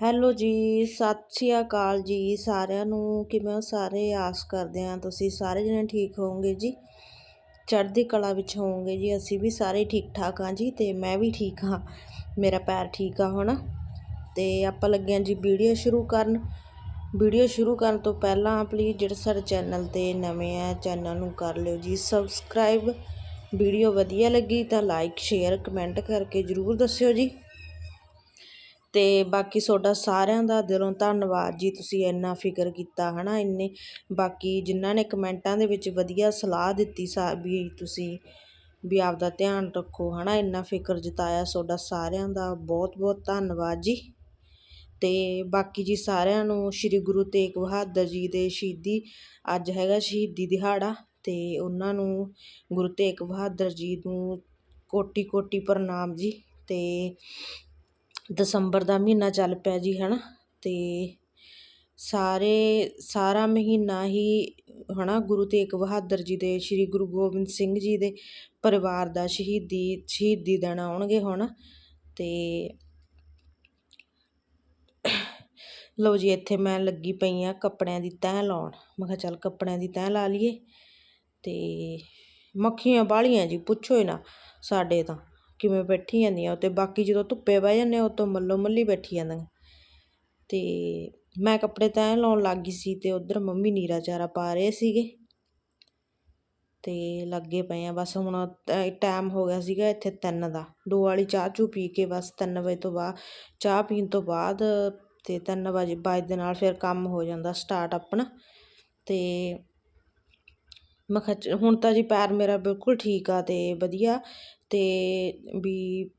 Hello ਜੀ, ਸਤਿ ਸ਼੍ਰੀ ਅਕਾਲ ਜੀ ਸਾਰਿਆਂ ਨੂੰ। ਕਿਵੇਂ ਹੋ ਸਾਰੇ? ਆਸ ਕਰਦੇ ਹਾਂ ਤੁਸੀਂ ਸਾਰੇ ਜਣੇ ਠੀਕ ਹੋਵੋਗੇ ਜੀ। ਚੜ੍ਹਦੀ ਕਲਾ ਵਿੱਚ ਹੋਵੋਗੇ ਜੀ। ਅਸੀਂ ਵੀ ਸਾਰੇ ਠੀਕ ਠਾਕ ਹਾਂ ਜੀ ਤੇ ਮੈਂ ਵੀ ਠੀਕ ਹਾਂ। ਮੇਰਾ ਪੈਰ ਠੀਕ ਆ ਹੁਣ। ਤੇ ਆਪਾਂ ਲੱਗੇ ਹਾਂ ਜੀ ਵੀਡੀਓ ਸ਼ੁਰੂ ਕਰਨ। ਵੀਡੀਓ ਸ਼ੁਰੂ ਕਰਨ ਤੋਂ ਪਹਿਲਾਂ ਪਲੀਜ਼ ਜਿਹੜੇ ਸਾਡੇ ਚੈਨਲ ਤੇ ਨਵੇਂ ਆ, ਚੈਨਲ ਨੂੰ ਕਰ ਲਿਓ ਜੀ। ਸਬਸਕ੍ਰਾਈਬ ਵੀਡੀਓ ਵਧੀਆ ਲੱਗੀ ਤਾਂ ਲਾਈਕ ਸ਼ੇਅਰ ਕਮੈਂਟ ਕਰਕੇ ਜਰੂਰ ਦੱਸਿਓ ਜੀ। ਅਤੇ ਬਾਕੀ ਤੁਹਾਡਾ ਸਾਰਿਆਂ ਦਾ ਦਿਲੋਂ ਧੰਨਵਾਦ ਜੀ, ਤੁਸੀਂ ਇੰਨਾ ਫਿਕਰ ਕੀਤਾ ਹੈ ਨਾ ਇੰਨੇ। ਬਾਕੀ ਜਿਨ੍ਹਾਂ ਨੇ ਕਮੈਂਟਾਂ ਦੇ ਵਿੱਚ ਵਧੀਆ ਸਲਾਹ ਦਿੱਤੀ ਸਾ, ਵੀ ਤੁਸੀਂ ਵੀ ਆਪਦਾ ਧਿਆਨ ਰੱਖੋ ਹੈ ਨਾ ਇੰਨਾ ਫਿਕਰ ਜਤਾਇਆ ਤੁਹਾਡਾ ਸਾਰਿਆਂ ਦਾ ਬਹੁਤ ਬਹੁਤ ਧੰਨਵਾਦ ਜੀ। ਅਤੇ ਬਾਕੀ ਜੀ ਸਾਰਿਆਂ ਨੂੰ ਸ੍ਰੀ ਗੁਰੂ ਤੇਗ ਬਹਾਦਰ ਜੀ ਦੇ ਸ਼ਹੀਦੀ, ਅੱਜ ਹੈਗਾ ਸ਼ਹੀਦੀ ਦਿਹਾੜਾ ਅਤੇ ਉਹਨਾਂ ਨੂੰ ਗੁਰੂ ਤੇਗ ਬਹਾਦਰ ਜੀ ਨੂੰ ਕੋਟੀ ਕੋਟੀ ਪ੍ਰਣਾਮ ਜੀ। ਅਤੇ ਦਸੰਬਰ ਦਾ ਮਹੀਨਾ ਚੱਲ ਪਿਆ ਜੀ ਹੈ ਨਾ ਅਤੇ ਸਾਰੇ, ਸਾਰਾ ਮਹੀਨਾ ਹੀ ਹੈ ਨਾ ਗੁਰੂ ਤੇਗ ਬਹਾਦਰ ਜੀ ਦੇ, ਸ਼੍ਰੀ ਗੁਰੂ ਗੋਬਿੰਦ ਸਿੰਘ ਜੀ ਦੇ ਪਰਿਵਾਰ ਦਾ ਸ਼ਹੀਦੀ ਸ਼ਹੀਦੀ ਦਿਨ ਆਉਣਗੇ ਹੁਣ। ਅਤੇ ਲਓ ਜੀ, ਇੱਥੇ ਮੈਂ ਲੱਗੀ ਪਈ ਆ ਕੱਪੜਿਆਂ ਦੀ ਤੈਅ ਲਾਉਣ। ਮੈਂ ਕਿਹਾ ਚੱਲ ਕੱਪੜਿਆਂ ਦੀ ਤੈਅ ਲਾ ਲਈਏ। ਅਤੇ ਮੱਖੀਆਂ ਬਾਹਲੀਆਂ ਜੀ, ਪੁੱਛੋ ਹੀ ਨਾ ਸਾਡੇ ਤਾਂ। ਕਿਵੇਂ ਬੈਠੀ ਜਾਂਦੀਆਂ ਅਤੇ ਬਾਕੀ ਜਦੋਂ ਧੁੱਪੇ ਬਹਿ ਜਾਂਦੇ ਉਹ ਮੱਲੋ ਮੱਲੀ ਬੈਠੀ ਜਾਂਦੀਆਂ। ਅਤੇ ਮੈਂ ਕੱਪੜੇ ਤੈਅ ਲਾਉਣ ਲੱਗ ਗਈ ਸੀ ਅਤੇ ਉੱਧਰ ਮੰਮੀ ਨੀਰਾ ਚਾਰਾ ਪਾ ਰਹੇ ਸੀਗੇ। ਅਤੇ ਲੱਗੇ ਪਏ ਆ, ਬਸ ਹੁਣ ਟਾਈਮ ਹੋ ਗਿਆ ਸੀਗਾ ਇੱਥੇ ਤਿੰਨ ਦਾ। ਦੋ ਵਾਲੀ ਚਾਹ ਚੂ ਪੀ ਕੇ ਬਸ ਤਿੰਨ ਵਜੇ ਤੋਂ ਬਾਅਦ, ਚਾਹ ਪੀਣ ਤੋਂ ਬਾਅਦ ਅਤੇ ਤਿੰਨ ਵਜੇ, ਬਾਅਦ ਦੇ ਨਾਲ ਫਿਰ ਕੰਮ ਹੋ ਜਾਂਦਾ ਸਟਾਰਟ ਆਪਣਾ। ਅਤੇ ਮੈਂ ਕਿਹਾ ਹੁਣ ਤਾਂ ਜੀ ਪੈਰ ਮੇਰਾ ਬਿਲਕੁਲ ਠੀਕ ਆ ਅਤੇ ਵਧੀਆ ਅਤੇ ਵੀ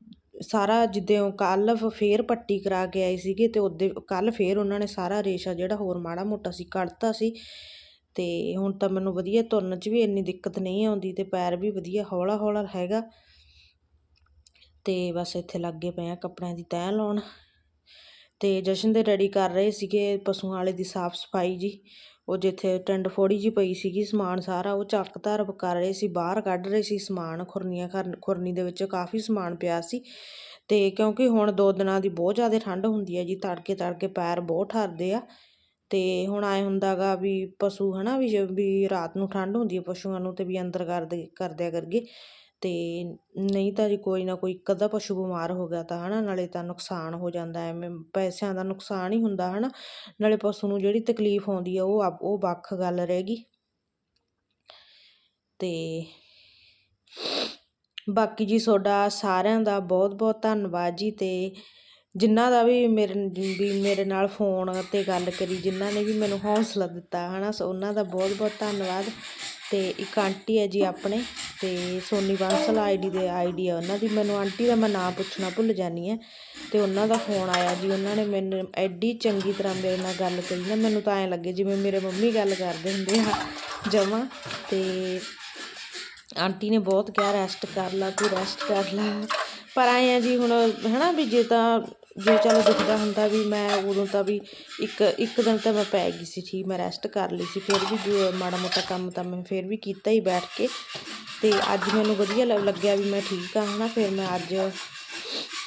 ਸਾਰਾ ਜਿੱਦਾਂ ਕੱਲ੍ਹ ਫਿਰ ਪੱਟੀ ਕਰਾ ਕੇ ਆਏ ਸੀਗੇ ਅਤੇ ਉੱਦਾਂ ਕੱਲ੍ਹ ਫਿਰ ਉਹਨਾਂ ਨੇ ਸਾਰਾ ਰੇਸ਼ਾ ਜਿਹੜਾ ਹੋਰ ਮਾੜਾ ਮੋਟਾ ਸੀ ਕੱਢਤਾ ਸੀ ਅਤੇ ਹੁਣ ਤਾਂ ਮੈਨੂੰ ਵਧੀਆ ਤੁਰਨ 'ਚ ਵੀ ਇੰਨੀ ਦਿੱਕਤ ਨਹੀਂ ਆਉਂਦੀ ਅਤੇ ਪੈਰ ਵੀ ਵਧੀਆ ਹੌਲਾ ਹੌਲਾ ਹੈਗਾ ਅਤੇ ਬਸ ਇੱਥੇ ਲੱਗੇ ਪਏ ਹਾਂ ਕੱਪੜਿਆਂ ਦੀ ਤੈਅ ਲਾਉਣ। ਅਤੇ ਜਸ਼ਨ ਦੇ ਰੈਡੀ ਕਰ ਰਹੇ ਸੀਗੇ ਪਸ਼ੂਆਂ ਵਾਲੇ ਦੀ ਸਾਫ਼ ਸਫ਼ਾਈ ਜੀ। ਉਹ ਜਿੱਥੇ ਟੰਡ ਫੋੜੀ ਜੀ ਪਈ ਸੀਗੀ, ਸਮਾਨ ਸਾਰਾ ਉਹ ਚੱਕ ਧਰ ਕਰ ਰਹੇ ਸੀ, ਬਾਹਰ ਕੱਢ ਰਹੇ ਸੀ ਸਮਾਨ, ਖੁਰਨੀਆਂ ਖੁਰਨੀ ਦੇ ਵਿੱਚ ਕਾਫੀ ਸਮਾਨ ਪਿਆ ਸੀ। ਅਤੇ ਕਿਉਂਕਿ ਹੁਣ ਦੋ ਦਿਨਾਂ ਦੀ ਬਹੁਤ ਜ਼ਿਆਦਾ ਠੰਡ ਹੁੰਦੀ ਹੈ ਜੀ, ਤੜਕੇ ਤੜਕੇ ਪੈਰ ਬਹੁਤ ਠਰਦੇ ਆ। ਅਤੇ ਹੁਣ ਆਏ ਹੁੰਦਾ ਗਾ ਵੀ ਪਸ਼ੂ ਹੈ ਨਾ ਵੀ ਵੀ ਰਾਤ ਨੂੰ ਠੰਡ ਹੁੰਦੀ ਹੈ ਪਸ਼ੂਆਂ ਨੂੰ ਅਤੇ ਵੀ ਅੰਦਰ ਕਰਦੇ ਕਰਦਿਆ ਕਰਗੇ ਅਤੇ ਨਹੀਂ ਤਾਂ ਜੀ ਕੋਈ ਨਾ ਕੋਈ ਇੱਕ ਅੱਧਾ ਪਸ਼ੂ ਬਿਮਾਰ ਹੋ ਗਿਆ ਤਾਂ ਹੈ ਨਾ ਨਾਲੇ ਤਾਂ ਨੁਕਸਾਨ ਹੋ ਜਾਂਦਾ, ਐਵੇਂ ਪੈਸਿਆਂ ਦਾ ਨੁਕਸਾਨ ਹੀ ਹੁੰਦਾ ਹੈ ਨਾ ਨਾਲੇ ਪਸ਼ੂ ਨੂੰ ਜਿਹੜੀ ਤਕਲੀਫ ਆਉਂਦੀ ਆ ਉਹ ਉਹ ਵੱਖ ਗੱਲ ਰਹਿ ਗਈ। ਅਤੇ ਬਾਕੀ ਜੀ ਤੁਹਾਡਾ ਸਾਰਿਆਂ ਦਾ ਬਹੁਤ ਬਹੁਤ ਧੰਨਵਾਦ ਜੀ ਅਤੇ ਜਿਨ੍ਹਾਂ ਦਾ ਵੀ ਮੇਰੇ ਵੀ ਮੇਰੇ ਨਾਲ ਫੋਨ 'ਤੇ ਗੱਲ ਕਰੀ, ਜਿਨ੍ਹਾਂ ਨੇ ਵੀ ਮੈਨੂੰ ਹੌਸਲਾ ਦਿੱਤਾ ਹੈ ਨਾ ਉਹਨਾਂ ਦਾ ਬਹੁਤ ਬਹੁਤ ਧੰਨਵਾਦ ਅਤੇ ਇੱਕ ਆਂਟੀ ਹੈ ਜੀ ਆਪਣੇ। ਅਤੇ ਸੋਨੀ ਬਾਂਸਲ ਆਈਡੀ ਦੇ ਆਈਡੀ ਆ ਉਹਨਾਂ ਦੀ। ਮੈਨੂੰ ਆਂਟੀ ਦਾ ਮੈਂ ਨਾਂ ਪੁੱਛਣਾ ਭੁੱਲ ਜਾਂਦੀ ਹਾਂ ਅਤੇ ਉਹਨਾਂ ਦਾ ਫੋਨ ਆਇਆ ਜੀ। ਉਹਨਾਂ ਨੇ ਮੈਨੂੰ ਐਡੀ ਚੰਗੀ ਤਰ੍ਹਾਂ ਮੇਰੇ ਨਾਲ ਗੱਲ ਕਰੀ ਨਾ, ਮੈਨੂੰ ਤਾਂ ਐਂ ਲੱਗੇ ਜਿਵੇਂ ਮੇਰੇ ਮੰਮੀ ਗੱਲ ਕਰਦੇ ਹੁੰਦੇ ਆ ਜਮਾਂ ਅਤੇ ਆਂਟੀ ਨੇ ਬਹੁਤ ਕਿਹਾ ਰੈਸਟ ਕਰ ਲਾ, ਤੂੰ ਰੈਸਟ ਕਰ ਲਾ। ਪਰ ਆਏ ਆ ਜੀ ਹੁਣ ਹੈ ਨਾ ਵੀ ਜੇ ਤਾਂ, ਜੇ ਚਲੋ ਦੁਖਦਾ ਹੁੰਦਾ ਵੀ ਮੈਂ ਉਦੋਂ ਤਾਂ ਵੀ ਇੱਕ ਇੱਕ ਦਿਨ ਤਾਂ ਮੈਂ ਪੈ ਗਈ ਸੀ, ਠੀਕ, ਮੈਂ ਰੈਸਟ ਕਰ ਲਈ ਸੀ। ਫਿਰ ਵੀ ਮਾੜਾ ਮੋਟਾ ਕੰਮ ਤਾਂ ਮੈਂ ਫਿਰ ਵੀ ਕੀਤਾ ਹੀ ਬੈਠ ਕੇ। ਅਤੇ ਅੱਜ ਮੈਨੂੰ ਵਧੀਆ ਲੱਗਿਆ ਵੀ ਮੈਂ ਠੀਕ ਆ ਹੈ ਨਾ ਫਿਰ ਮੈਂ ਅੱਜ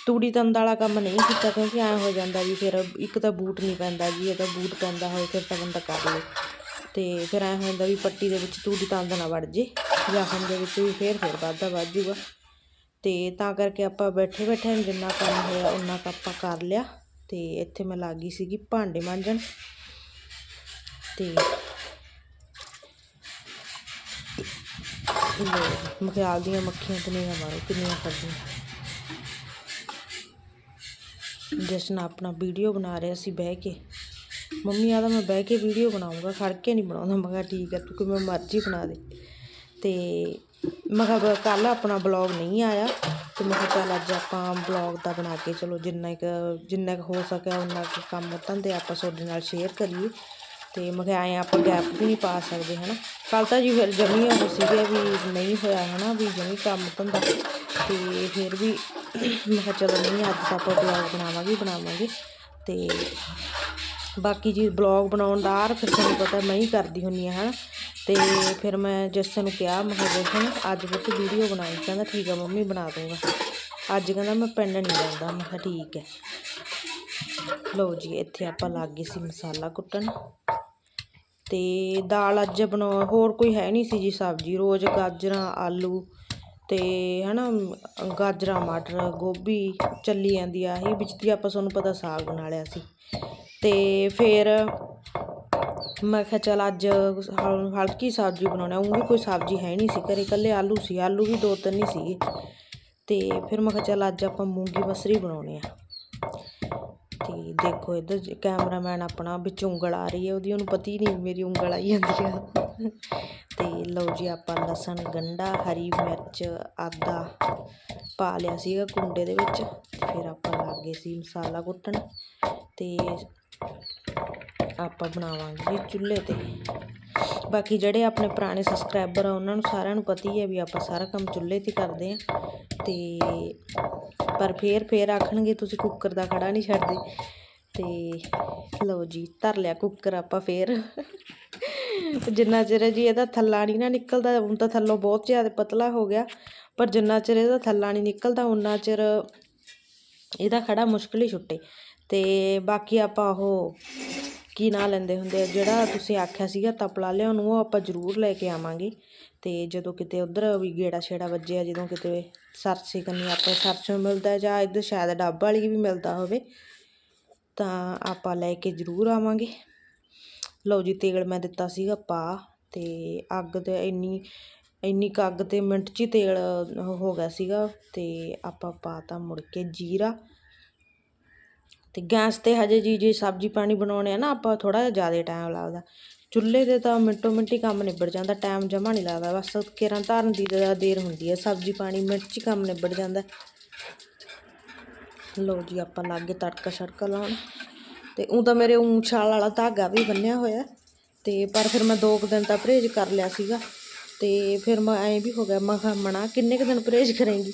ਤੂੜੀ ਤੰਦ ਵਾਲਾ ਕੰਮ ਨਹੀਂ ਕੀਤਾ, ਕਿਉਂਕਿ ਐਂ ਹੋ ਜਾਂਦਾ ਵੀ ਫਿਰ ਇੱਕ ਤਾਂ ਬੂਟ ਨਹੀਂ ਪੈਂਦਾ ਜੀ, ਇਹ ਤਾਂ ਬੂਟ ਪੈਂਦਾ ਹੋਏ, ਫਿਰ ਤਾਂ ਬੰਦਾ ਕਰ ਲੇ ਅਤੇ ਫਿਰ ਐਂ ਹੋ ਜਾਂਦਾ ਵੀ ਪੱਟੀ ਦੇ ਵਿੱਚ ਤੂੜੀ ਤੰਦ ਨਾ ਵੜ ਜੇ ਜ਼ਖਮ ਦੇ ਵਿੱਚ ਵੀ ਫਿਰ ਫਿਰ ਵਾਧਾ ਵੱਧ ਜੂਗਾ। ਅਤੇ ਤਾਂ ਕਰਕੇ ਆਪਾਂ ਬੈਠੇ ਬੈਠੇ ਜਿੰਨਾ ਕੰਮ ਹੋਇਆ ਉਨਾ ਕੁ ਆਪਾਂ ਕਰ ਲਿਆ। ਅਤੇ ਇੱਥੇ ਮੈਂ ਲੱਗ ਗਈ ਸੀਗੀ ਭਾਂਡੇ ਮਾਂਜਣ। ਅਤੇ ਮਖਿਆਲ ਦੀਆਂ ਮੱਖੀਆਂ ਤੇ ਨਹੀਂ ਮਾਰੋ ਕਿੰਨੀਆਂ ਫੜਦੀਆਂ ਜਸ਼ਨ ਆਪਣਾ ਵੀਡੀਓ ਬਣਾ ਰਿਹਾ ਸੀ ਬਹਿ ਕੇ। ਮੰਮੀ ਆਦਾ ਮੈਂ ਬਹਿ ਕੇ ਵੀਡੀਓ ਬਣਾਉਂਗਾ ਖੜ ਕੇ ਨਹੀਂ ਬਣਾਉਂਦਾ। ਮੈਂ ਕਿਹਾ ਠੀਕ ਹੈ ਤੂੰ ਕਿਵੇਂ ਮਰਜ਼ੀ ਬਣਾ ਦੇ। ਅਤੇ ਮੈਂ ਕਿਹਾ ਕੱਲ੍ਹ ਆਪਣਾ ਬਲੌਗ ਨਹੀਂ ਆਇਆ। ਅਤੇ ਮੈਂ ਕਿਹਾ ਚੱਲ ਅੱਜ ਆਪਾਂ ਬਲੌਗ ਦਾ ਬਣਾ ਕੇ ਚਲੋ ਜਿੰਨਾ ਕੁ ਜਿੰਨਾ ਕੁ ਹੋ ਸਕਿਆ ਉਨਾ ਕੁ ਕੰਮ ਧੰਦੇ ਆਪਾਂ ਤੁਹਾਡੇ ਨਾਲ ਸ਼ੇਅਰ ਕਰੀਏ। ਅਤੇ ਮੈਂ ਕਿਹਾ ਆਪਾਂ ਗੈਪ ਵੀ ਨਹੀਂ ਪਾ ਸਕਦੇ ਹੈ ਨਾ ਕੱਲ੍ਹ ਤਾਂ ਜੀ ਫਿਰ ਜਮੀ ਉਹ ਸੀਗੇ ਵੀ ਨਹੀਂ ਹੋਇਆ ਹੈ ਨਾ ਵੀ ਜਮੀ ਕੰਮ ਧੰਦਾ। ਅਤੇ ਫਿਰ ਵੀ ਮੈਂ ਕਿਹਾ ਚਲੋ ਨਹੀਂ, ਅੱਜ ਤਾਂ ਆਪਾਂ ਬਲੌਗ ਬਣਾਵਾਂਗੇ ਬਣਾਵਾਂਗੇ। ਅਤੇ ਬਾਕੀ ਜੀ ਬਲੌਗ ਬਣਾਉਣ ਦਾ ਫਿਰ ਤੁਹਾਨੂੰ ਪਤਾ ਮੈਂ ਹੀ ਕਰਦੀ ਹੁੰਦੀ ਹਾਂ ਹੈ ਨਾ ਅਤੇ ਫਿਰ ਮੈਂ ਜਸਨ ਨੂੰ ਕਿਹਾ, ਮੈਂ ਕਿਹਾ ਅੱਜ ਪੁੱਤ ਵੀਡੀਓ ਬਣਾਈ, ਕਹਿੰਦਾ ਠੀਕ ਆ, ਮੰਮੀ ਬਣਾ ਦੂੰਗਾ ਅੱਜ ਕਹਿੰਦਾ ਮੈਂ ਪਿੰਡ ਨਹੀਂ ਜਾਂਦਾ, ਮੈਂ ਕਿਹਾ ਠੀਕ ਹੈ। ਲਓ ਜੀ, ਇੱਥੇ ਆਪਾਂ ਲੱਗ ਗਏ ਸੀ ਮਸਾਲਾ ਕੁੱਟਣ। ਅਤੇ ਦਾਲ ਅੱਜ ਬਣਾ, ਹੋਰ ਕੋਈ ਹੈ ਨਹੀਂ ਸੀ ਜੀ ਸਬਜ਼ੀ। ਰੋਜ਼ ਗਾਜਰਾਂ, ਆਲੂ ਅਤੇ ਹੈ ਨਾ ਗਾਜਰਾਂ, ਮਟਰ, ਗੋਭੀ ਚੱਲੀ ਜਾਂਦੀ ਆ ਇਹ ਵਿੱਚ ਦੀ ਆਪਾਂ ਤੁਹਾਨੂੰ ਪਤਾ ਸਾਗ ਬਣਾ ਲਿਆ ਸੀ। ਅਤੇ ਫਿਰ ਮੈਂ ਕਿਹਾ ਚੱਲ ਅੱਜ ਹਲ- ਹਲਕੀ ਸਬਜ਼ੀ ਬਣਾਉਣਾ। ਉਹ ਵੀ ਕੋਈ ਸਬਜ਼ੀ ਹੈ ਨਹੀਂ ਸੀ ਘਰੇ। ਇਕੱਲੇ ਆਲੂ ਸੀ। ਆਲੂ ਵੀ ਦੋ ਤਿੰਨ ਹੀ ਸੀਗੇ। ਅਤੇ ਫਿਰ ਮੈਂ ਕਿਹਾ ਚੱਲ ਅੱਜ ਆਪਾਂ ਮੂੰਗੀ ਮਸਰੀ ਬਣਾਉਣੇ ਆ। ਤੇ ਦੇਖੋ ਇੱਧਰ ਕੈਮਰਾਮੈਨ ਆਪਣਾ ਵਿੱਚ ਉਂਗਲ ਆ ਰਹੀ ਹੈ, ਉਹਦੀ ਉਹਨੂੰ ਪਤਾ ਹੀ ਨਹੀਂ, ਮੇਰੀ ਉਂਗਲ ਆਈ ਜਾਂਦੀ ਆ। ਤੇ ਲਓ ਜੀ, ਆਪਾਂ ਲਸਣ ਗੰਢਾ ਹਰੀ ਮਿਰਚ ਆਦਾ ਪਾ ਲਿਆ ਸੀਗਾ ਕੁੰਡੇ ਦੇ ਵਿੱਚ। ਫਿਰ ਆਪਾਂ ਲੱਗ ਗਏ ਸੀ ਮਸਾਲਾ ਕੁੱਟਣ ਤੇ ਆਪਾਂ ਬਣਾਵਾਂਗੇ ਜੀ ਚੁੱਲ੍ਹੇ ਤੇ। ਬਾਕੀ ਜਿਹੜੇ ਆਪਣੇ ਪੁਰਾਣੇ ਸਬਸਕ੍ਰਾਈਬਰ ਆ, ਉਹਨਾਂ ਨੂੰ ਸਾਰਿਆਂ ਨੂੰ ਪਤਾ ਹੀ ਹੈ ਵੀ ਆਪਾਂ ਸਾਰਾ ਕੰਮ ਚੁੱਲ੍ਹੇ ਤੇ ਕਰਦੇ ਆ ਤੇ ਪਰ ਫੇਰ ਫੇਰ ਆਖਣਗੇ ਤੁਸੀਂ ਕੁੱਕਰ ਦਾ ਖੜਾ ਨਹੀਂ ਛੱਡਦੇ। ਤੇ ਲਓ ਜੀ, ਧਰ ਲਿਆ ਕੁੱਕਰ ਆਪਾਂ ਫੇਰ। ਜਿੰਨਾ ਚਿਰ ਜੀ ਇਹਦਾ ਥੱਲਾ ਨਹੀਂ ਨਾ ਨਿਕਲਦਾ, ਹੁਣ ਤਾਂ ਥੱਲੋਂ ਬਹੁਤ ਜ਼ਿਆਦਾ ਪਤਲਾ ਹੋ ਗਿਆ। ਪਰ ਜਿੰਨਾ ਚਿਰ ਇਹਦਾ ਥੱਲਾ ਨਹੀਂ ਨਿਕਲਦਾ ਉਨਾ ਚਿਰ ਇਹਦਾ ਖੜਾ ਮੁਸ਼ਕਿਲ ਹੀ ਛੁੱਟੇ। ਤੇ ਬਾਕੀ ਆਪਾਂ ਉਹ ਕੀ ਨਾਂ ਲੈਂਦੇ ਹੁੰਦੇ ਆ? ਜਿਹੜਾ ਤੁਸੀਂ ਆਖਿਆ ਸੀਗਾ ਤਪਲਾ ਲਿਆਉਣ ਨੂੰ ਉਹ ਆਪਾਂ ਜ਼ਰੂਰ ਲੈ ਕੇ ਆਵਾਂਗੇ। ਅਤੇ ਜਦੋਂ ਕਿਤੇ ਉੱਧਰ ਵੀ ਗੇੜਾ ਛੇੜਾ ਵੱਜਿਆ, ਜਦੋਂ ਕਿਤੇ ਸਰਸੇ ਕੰਨੀ ਆਪਾਂ ਸਰਸੋਂ ਮਿਲਦਾ ਜਾਂ ਇੱਧਰ ਸ਼ਾਇਦ ਡੱਬ ਵਾਲੀ ਵੀ ਮਿਲਦਾ ਹੋਵੇ, ਤਾਂ ਆਪਾਂ ਲੈ ਕੇ ਜ਼ਰੂਰ ਆਵਾਂਗੇ। ਲਓ ਜੀ, ਤੇਲ ਮੈਂ ਦਿੱਤਾ ਸੀਗਾ ਪਾ ਅਤੇ ਅੱਗ ਤੇ ਇੰਨੀ ਇੰਨੀ ਕੁ ਅੱਗ ਤੇ ਮਿੰਟ 'ਚ ਹੀ ਤੇਲ ਹੋ ਗਿਆ ਸੀਗਾ ਅਤੇ ਆਪਾਂ ਪਾਤਾ ਮੁੜ ਕੇ ਜੀਰਾ। ਤੇ ਗੈਸ ਤੇ ਹਜੇ ਜੀ ਜੇ ਸਬਜ਼ੀ ਪਾਣੀ ਬਣਾਉਣੇ ਆ ਨਾ, ਆਪਾਂ ਥੋੜਾ ਜਿਹਾ ਜ਼ਿਆਦਾ ਟਾਈਮ ਲੱਗਦਾ। ਚੁੱਲ੍ਹੇ ਤੇ ਤਾਂ ਮਿੰਟੋ ਮਿੰਟੀ ਕੰਮ ਨਿਬੜ ਜਾਂਦਾ ਟਾਈਮ ਜਮਾ ਨਹੀਂ ਲੱਗਦਾ, ਬਸ ਕੇਰਾਂ ਧਾਰਨ ਦੀ ਜ਼ਿਆਦਾ ਦੇਰ ਹੁੰਦੀ ਹੈ, ਸਬਜ਼ੀ ਪਾਣੀ ਮਿੰਟ 'ਚ ਕੰਮ ਨਿਬੜ ਜਾਂਦਾ। ਲਓ ਜੀ, ਆਪਾਂ ਲਾਗੇ ਤੜਕਾ ਛੜਕਾ ਲਾਉਣ। ਤੇ ਉਹ ਤਾਂ ਮੇਰੇ ਊਂ ਛਾਲ ਵਾਲਾ ਧਾਗਾ ਵੀ ਬੰਨਿਆ ਹੋਇਆ ਤੇ ਪਰ ਫਿਰ ਮੈਂ ਦੋ ਕੁ ਦਿਨ ਤਾਂ ਪਰਹੇਜ਼ ਕਰ ਲਿਆ ਸੀਗਾ। ਤੇ ਫਿਰ ਮੈਂ ਐਂ ਵੀ ਹੋ ਗਿਆ, ਮੈਂ ਕਿਹਾ ਮਣਾ ਕਿੰਨੇ ਕੁ ਦਿਨ ਪਰਹੇਜ਼ ਕਰੇਂਗੀ?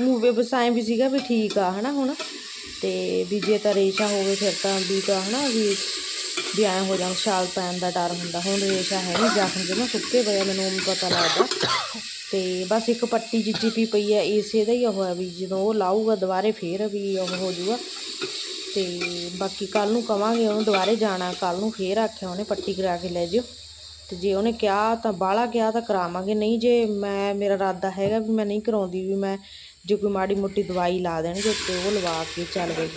ਮੂੰਹ ਵੀ ਬਸ ਐਂ ਵੀ ਸੀਗਾ ਵੀ ਠੀਕ ਆ, ਹਨਾ ਹੁਣ? ਅਤੇ ਵੀ ਜੇ ਤਾਂ ਰੇਸ਼ਾ ਹੋਵੇ ਫਿਰ ਤਾਂ ਵੀ ਤਾਂ ਹਨਾ ਵੀ ਵੀ ਐਂ ਹੋ ਜਾਂਦਾ ਛਾਲ ਪੈਣ ਦਾ ਡਰ ਹੁੰਦਾ। ਹੁਣ ਰੇਸ਼ਾ ਹੈ ਨਹੀਂ ਜ਼ਖਮ ਜਮਾ ਸੁੱਕੇ ਪਏ ਮੈਨੂੰ ਉਵੇਂ ਪਤਾ ਲੱਗਦਾ। ਅਤੇ ਬਸ ਇੱਕ ਪੱਟੀ ਜਿੱਜੀ ਪੀ ਪਈ ਹੈ ਇਸੇ ਦਾ ਹੀ ਉਹ ਹੈ ਵੀ ਜਦੋਂ ਉਹ ਲਾਊਗਾ ਦੁਬਾਰੇ ਫੇਰ ਵੀ ਉਹ ਹੋ ਜੂਗਾ। ਅਤੇ ਬਾਕੀ ਕੱਲ੍ਹ ਨੂੰ ਕਵਾਂਗੇ ਉਹਨੂੰ ਦੁਬਾਰੇ ਜਾਣਾ ਕੱਲ੍ਹ ਨੂੰ ਫੇਰ ਆਖਿਆ ਉਹਨੇ ਪੱਟੀ ਕਰਾ ਕੇ ਲੈ ਜਿਓ। ਤੇ ਜੇ ਉਹਨੇ ਕਿਹਾ ਤਾਂ, ਬਾਹਲਾ ਕਿਹਾ ਤਾਂ ਕਰਾਵਾਂਗੇ। ਨਹੀਂ ਜੇ ਮੈਂ, ਮੇਰਾ ਇਰਾਦਾ ਹੈਗਾ ਵੀ ਮੈਂ ਨਹੀਂ ਕਰਾਉਂਦੀ, ਵੀ ਮੈਂ ਜੇ ਕੋਈ ਮਾੜੀ ਮੋਟੀ ਦਵਾਈ ਲਾ ਦੇਣਗੇ ਤੇ ਉਹ ਲਵਾ ਕੇ ਚੱਲ ਗਏ।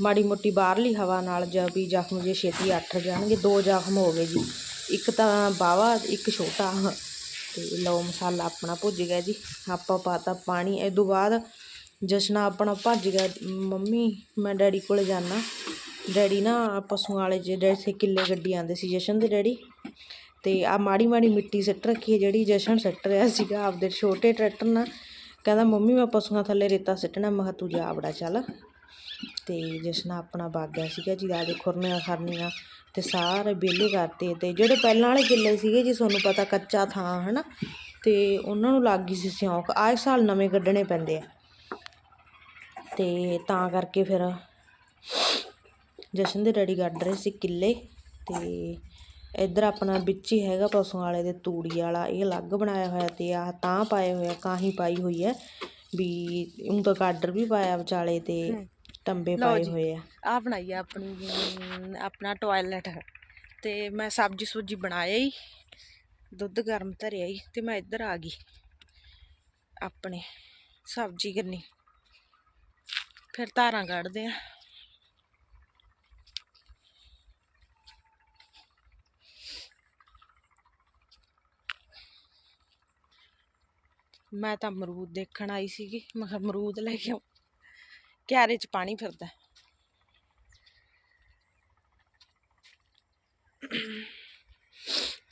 ਮਾੜੀ ਮੋਟੀ ਬਾਹਰਲੀ ਹਵਾ ਨਾਲ ਜਾਂ ਵੀ ਜ਼ਖਮ ਜੇ ਛੇਤੀ ਅੱਠ ਜਾਣਗੇ, ਦੋ ਜ਼ਖਮ ਹੋ ਗਏ ਜੀ। ਇੱਕ ਤਾਂ ਬਾਵਾ ਇੱਕ ਛੋਟਾ। ਤੇ ਲਓ ਮਸਾਲਾ ਆਪਣਾ ਭੁੱਜ ਗਿਆ ਜੀ। ਆਪਾਂ ਪਾਤਾ ਪਾਣੀ। ਇਹ ਤੋਂ ਬਾਅਦ ਜਸ਼ਨਾ ਆਪਣਾ ਭੱਜ ਗਿਆ। ਮੰਮੀ, ਮੈਂ ਡੈਡੀ ਕੋਲ ਜਾਣਾ ਡੈਡੀ ਨਾ ਪਸ਼ੂਆਂ ਵਾਲੇ ਜਿਹੜੇ ਸੇ ਕਿੱਲੇ ਗੱਡੀ ਆਂਦੇ ਸੀ ਜਸ਼ਨ ਦੇ ਡੈਡੀ। ਤੇ ਆ ਮਾੜੀ ਮਾੜੀ ਮਿੱਟੀ ਸਿੱਟ ਰੱਖੀ ਹੈ ਜਿਹੜੀ ਜਸ਼ਨ ਸਿੱਟ ਰਿਹਾ ਸੀਗਾ। ਆਪਦੇ ਛੋਟੇ ਟਰੈਕਟਰ ਨਾਲ ਕਹਿੰਦਾ, ਮੰਮੀ, ਮੈਂ ਪਸ਼ੂਆਂ ਥੱਲੇ ਰੇਤਾ ਸਿੱਟਣਾ, ਮੈਂ ਕਿਹਾ ਤੂੰ ਜਾ ਵੜਾ ਚੱਲ। ਤੇ ਜਸ਼ਨ ਆਪਣਾ ਬਾਗਿਆ ਸੀਗਾ ਜੀ ਆਦੇ ਖੁਰਨੀਆਂ ਖਰਨੀਆਂ ਤੇ ਸਾਰੇ ਵਿਹਲੇ ਕਰਤੇ ਤੇ ਜਿਹੜੇ ਪਹਿਲਾਂ ਵਾਲੇ ਕਿੱਲੇ ਸੀਗੇ ਜੀ, ਤੁਹਾਨੂੰ ਪਤਾ ਕੱਚਾ ਥਾਂ, ਹਨਾ? ਤੇ ਉਹਨਾਂ ਨੂੰ ਲੱਗ ਗਈ ਸੀ ਸਿਉਂਕ। ਆਏ ਸਾਲ ਨਵੇਂ ਕੱਢਣੇ ਪੈਂਦੇ ਆ। ਤੇ ਤਾਂ ਕਰਕੇ ਫਿਰ ਜਸ਼ਨ ਦੇ ਡੈਡੀ ਕੱਢ ਰਹੇ ਸੀ ਕਿੱਲੇ ਤੇ ਇੱਧਰ ਆਪਣਾ ਵਿੱਚ ਹੀ ਹੈਗਾ ਪਸ਼ੂਆਂ ਵਾਲੇ ਦੇ ਤੂੜੀ ਵਾਲਾ ਇਹ ਅਲੱਗ ਬਣਾਇਆ ਹੋਇਆ ਤੇ ਆਹ ਤਾਂ ਪਾਏ ਹੋਇਆ ਕਾਹੀਂ ਪਾਈ ਹੋਈ ਹੈ ਵੀ ਉਹ ਤਾਂ ਕਾਡਰ ਵੀ ਪਾਇਆ ਵਿਚਾਲੇ ਤੇ ਟੰਬੇ ਪਾਏ ਹੋਏ ਆ। ਆ ਬਣਾਈ ਆ ਆਪਣੀ ਆਪਣਾ ਟਾਇਲਟ। ਤੇ ਮੈਂ ਸਬਜੀ ਸੁਜੀ ਬਣਾਇਆ ਹੀ ਦੁੱਧ ਗਰਮ ਧਰਿਆ ਹੀ ਤੇ ਮੈਂ ਇੱਧਰ ਆ ਗਈ ਆਪਣੇ ਸਬਜੀ ਕਰਨੀ। ਫਿਰ ਧਾਰਾਂ ਕੱਢਦੇ ਆ। ਮੈਂ ਤਾਂ ਅਮਰੂਦ ਦੇਖਣ ਆਈ ਸੀਗੀ। ਮੈਂ ਕਿਹਾ ਅਮਰੂਦ ਲੈ ਕੇ ਆਉਂ। ਕਿਆਰੇ 'ਚ ਪਾਣੀ ਫਿਰਦਾ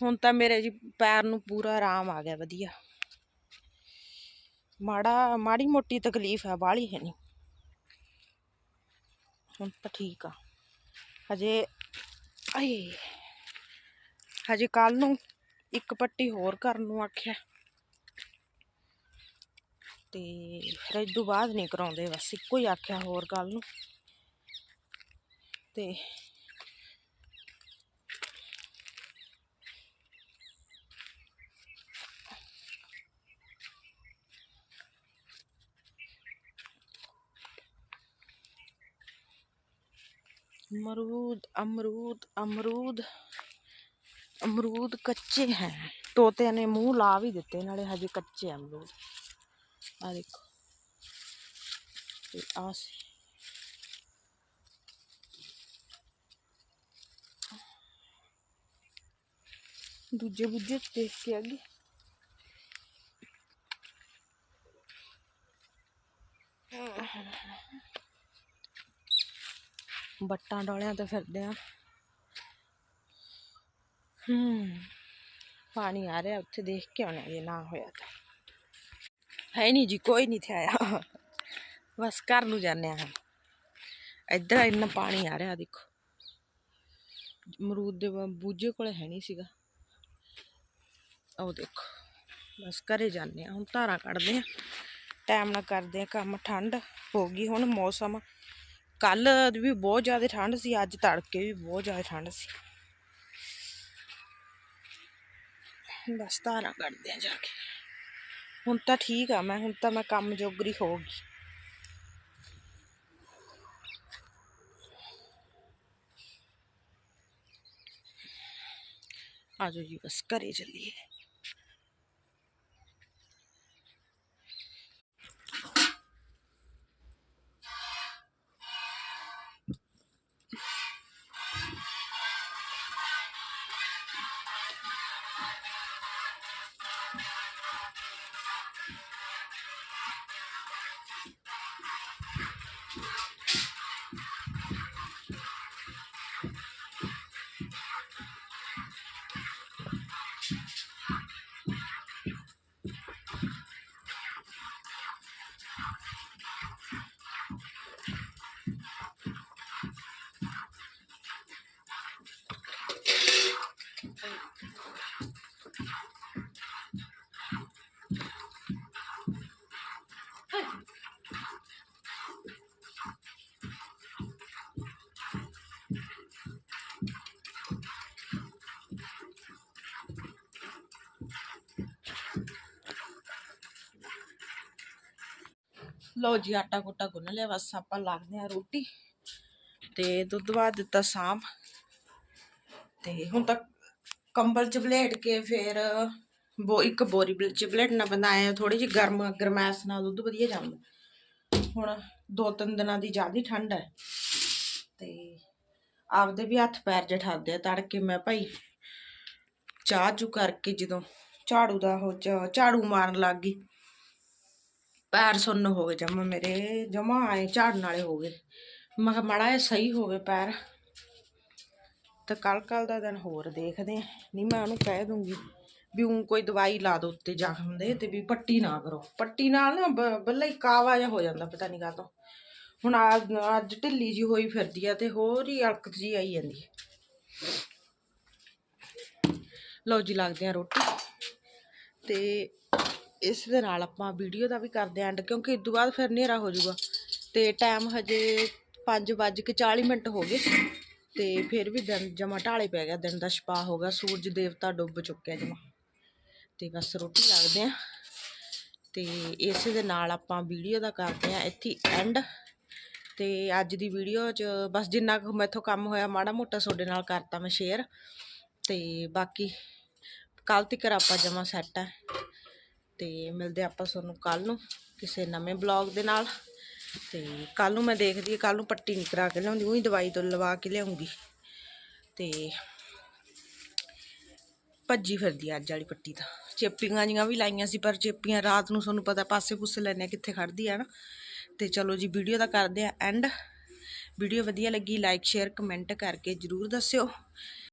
ਹੁਣ ਤਾਂ ਮੇਰੇ ਜੀ ਪੈਰ ਨੂੰ ਪੂਰਾ ਆਰਾਮ ਆ ਗਿਆ, ਵਧੀਆ। ਮਾੜਾ, ਮਾੜੀ ਮੋਟੀ ਤਕਲੀਫ ਹੈ ਬਾਹਲੀ ਹੈ ਨਹੀਂ। ਹੁਣ ਤਾਂ ਠੀਕ ਆ। ਹਜੇ, ਆਏ। ਹਜੇ ਕੱਲ ਨੂੰ ਇੱਕ ਪੱਟੀ ਹੋਰ ਕਰਨ ਨੂੰ ਆਖਿਆ। ਤੇ ਫਿਰ ਇਸ ਬਾਅਦ ਨਹੀਂ ਕਰਾਉਂਦੇ, ਬਸ ਇੱਕੋ ਹੀ ਆਖਿਆ ਹੋਰ ਗੱਲ ਨੂੰ। ਤੇ ਅਮਰੂਦ ਅਮਰੂਦ ਅਮਰੂਦ ਅਮਰੂਦ ਕੱਚੇ ਹੈ। ਤੋਤਿਆਂ ਨੇ ਮੂੰਹ ਲਾ ਵੀ ਦਿੱਤੇ, ਨਾਲੇ ਹਜੇ ਕੱਚੇ ਆ ਅਮਰੂਦ। ਆ ah, ਦੇਖੋ ਤੇ ਆ ਦੂਜੇ ਬੁੱਝੇ ਦੇਖ ਕੇ ਆ ਗਈ। ਬੱਟਾਂ ਡੋਲਿਆਂ ਤੇ ਫਿਰਦੇ ਆ। ਹੂੰ। ਪਾਣੀ ਆ ਰਿਹਾ, ਉੱਥੇ ਦੇਖ ਕੇ ਆਉਣਾ ਜੇ ਨਾ ਹੋਇਆ ਤਾਂ। ਹੈ ਨਹੀਂ ਜੀ, ਕੋਈ ਨਹੀਂ ਥੇ ਆਇਆ। ਬਸ ਘਰ ਨੂੰ ਜਾਂਦੇ ਆ ਇੱਧਰ ਇੰਨਾ ਪਾਣੀ ਆ ਰਿਹਾ, ਦੇਖੋ। ਅਮਰੂਦ ਦੇ ਬ- ਬੂਝੇ ਕੋਲੇ ਹੈ ਨਹੀਂ ਸੀਗਾ। ਉਹ ਦੇਖੋ, ਬਸ ਘਰੇ ਜਾਂਦੇ ਆ ਹੁਣ ਧਾਰਾਂ ਕੱਢਦੇ ਆ ਟਾਈਮ ਨਾਲ ਕਰਦੇ ਆ ਕੰਮ। ਠੰਡ ਹੋ ਗਈ ਹੁਣ ਮੌਸਮ। ਕੱਲ ਵੀ ਬਹੁਤ ਜ਼ਿਆਦਾ ਠੰਡ ਸੀ, ਅੱਜ ਤੜਕੇ ਵੀ ਬਹੁਤ ਜ਼ਿਆਦਾ ਠੰਡ ਸੀ। ਬਸ ਧਾਰਾਂ ਕੱਢਦੇ ਆ ਜਾ ਕੇ। ਹੁਣ ਤਾਂ ਠੀਕ ਆ, ਮੈਂ ਹੁਣ ਤਾਂ ਮੈਂ ਕੰਮ ਜੋਗਰੀ ਹੋ ਗਈ। ਆਜੋ ਜੀ, ਬਸ ਘਰੇ ਚੱਲੀਏ। ਲਓ ਜੀ, ਆਟਾ ਕੋਟਾ ਗੁੰਨ ਲਿਆ, ਬਸ ਆਪਾਂ ਲਾਉਂਦੇ ਆ ਰੋਟੀ ਤੇ ਦੁੱਧ ਬਾਅਦ ਦਿੱਤਾ ਸਾਂਭ ਤੇ ਹੁਣ ਤੱਕ ਕੰਬਲ ਚ ਬਲੇਟ ਕੇ ਫਿਰ, ਬੋ, ਇੱਕ ਬੋਰੀ ਚ ਬਲੇਟਣਾ ਪੈਂਦਾ ਬਣਾਇਆ ਥੋੜੀ ਜਿਹੀ ਗਰਮ, ਗਰਮੈਸ ਨਾਲ ਦੁੱਧ ਵਧੀਆ ਜਾਂਦਾ। ਹੁਣ ਦੋ ਤਿੰਨ ਦਿਨਾਂ ਦੀ ਜ਼ਿਆਦਾ ਠੰਡ ਹੈ। ਤੇ ਆਪਦੇ ਵੀ ਹੱਥ ਪੈਰ ਜਠਾਦੇ ਆ ਤੜਕੇ, ਮੈਂ ਭਾਈ ਚਾਹ ਚੂ ਕਰਕੇ ਜਦੋਂ ਝਾੜੂ ਦਾ ਹੋ ਝ- ਝਾੜੂ ਮਾਰਨ ਲੱਗ ਗਈ। ਪੈਰ ਸੁੰਨ ਹੋ ਗਏ ਜਮਾ ਮੇਰੇ, ਜਮਾ ਆਏ ਝਾੜਨ ਵਾਲੇ ਹੋ ਗਏ। ਮੈਂ ਕਿਹਾ ਮਾੜਾ ਜਿਹਾ ਸਹੀ ਹੋ ਗਏ ਪੈਰ। ਤਾਂ ਕੱਲ ਕੱਲ ਦਾ ਦਿਨ ਹੋਰ ਦੇਖਦੇ ਆ ਨਹੀਂ, ਮੈਂ ਉਹਨੂੰ ਕਹਿ ਦੂੰਗੀ ਵੀ ਉਹ ਕੋਈ ਦਵਾਈ ਲਾ ਦੋ ਉੱਤੇ ਜ਼ਖਮ ਦੇ ਤੇ ਵੀ ਪੱਟੀ ਨਾ ਕਰੋ। ਪੱਟੀ ਨਾਲ ਨਾ ਬ- ਬੱਲੇ ਹੀ ਕਾਵਾ ਜਿਹਾ ਹੋ ਜਾਂਦਾ ਪਤਾ ਨਹੀਂ ਕਾਹਤੋਂ। ਹੁਣ ਅੱਜ ਅੱਜ ਢਿੱਲੀ ਜੀ ਹੋਈ ਫਿਰਦੀ ਆ ਤੇ ਹੋਰ ਹੀ ਅਲਕਤ ਜੀ ਆਈ ਜਾਂਦੀ ਲਓ ਜੀ, ਲੱਗਦੇ ਆ ਰੋਟੀ। ਤੇ ਇਸ ਦੇ ਨਾਲ ਆਪਾਂ ਵੀਡੀਓ ਦਾ ਵੀ ਕਰਦੇ ਆਂ ਐਂਡ ਕਿਉਂਕਿ ਇਸ ਤੋਂ ਬਾਅਦ ਫਿਰ ਹਨੇਰਾ ਹੋ ਜਾਊਗਾ। ਤੇ ਟਾਈਮ ਹਜੇ 5:40 ਮਿੰਟ ਹੋ ਗਏ। ਤੇ ਫਿਰ ਵੀ ਦਿਨ ਜਮਾ ਢਾਲੇ ਪੈ ਗਿਆ, ਦਿਨ ਦਾ ਛਪਾ ਹੋ ਗਿਆ, ਸੂਰਜ ਦੇਵਤਾ ਡੁੱਬ ਚੁੱਕਿਆ ਜਮਾ। ਤੇ ਬਸ ਰੋਟੀ ਲੱਗਦੇ ਆ। ਤੇ ਇਸੇ ਦੇ ਨਾਲ ਆਪਾਂ ਵੀਡੀਓ ਦਾ ਕਰਦੇ ਆ, ਇੱਥੇ ਐਂਡ ਤੇ ਅੱਜ ਦੀ ਵੀਡੀਓ 'ਚ ਬਸ ਜਿੰਨਾ ਕੁ ਮੈਥੋਂ ਕੰਮ ਹੋਇਆ, ਮਾੜਾ ਮੋਟਾ ਤੁਹਾਡੇ ਨਾਲ ਕਰਤਾ ਮੈਂ ਸ਼ੇਅਰ ਤੇ ਬਾਕੀ ਕੱਲ ਤੱਕ ਆਪਾਂ ਜਮਾ ਸੈੱਟ ਆ। ਤੇ ਮਿਲਦੇ ਆਪਾਂ ਤੁਹਾਨੂੰ ਕੱਲ ਨੂੰ ਕਿਸੇ ਨਵੇਂ ਬਲੌਗ ਦੇ ਨਾਲ। ਤੇ ਕੱਲ ਨੂੰ ਮੈਂ ਦੇਖਦੀ ਹਾਂ ਕੱਲ ਨੂੰ ਪੱਟੀ ਨਹੀਂ ਕਰਾ ਕੇ ਲਿਆਉਂਦੀ ਉਹੀ ਦਵਾਈ ਤੋਂ ਲਵਾ ਕੇ ਲਿਆਉਂਗੀ। ਤੇ ਭੱਜੀ ਫਿਰਦੀ ਅੱਜ ਵਾਲੀ ਪੱਟੀ ਤਾਂ। ਚੇਪੀਆਂ ਜੀਆਂ ਵੀ ਲਾਈਆਂ ਸੀ ਪਰ ਚੇਪੀਆਂ ਰਾਤ ਨੂੰ ਤੁਹਾਨੂੰ ਪਤਾ ਪਾਸੇ ਪੁੱਸੇ ਲੈਣੇ ਆ, ਕਿੱਥੇ ਖੜਦੀ ਆ ਨਾ। ਤੇ ਚਲੋ ਜੀ ਵੀਡੀਓ ਦਾ ਕਰਦੇ ਆ ਐਂਡ ਵੀਡੀਓ ਵਧੀਆ ਲੱਗੀ ਲਾਈਕ ਸ਼ੇਅਰ ਕਮੈਂਟ ਕਰਕੇ ਜਰੂਰ ਦੱਸਿਓ।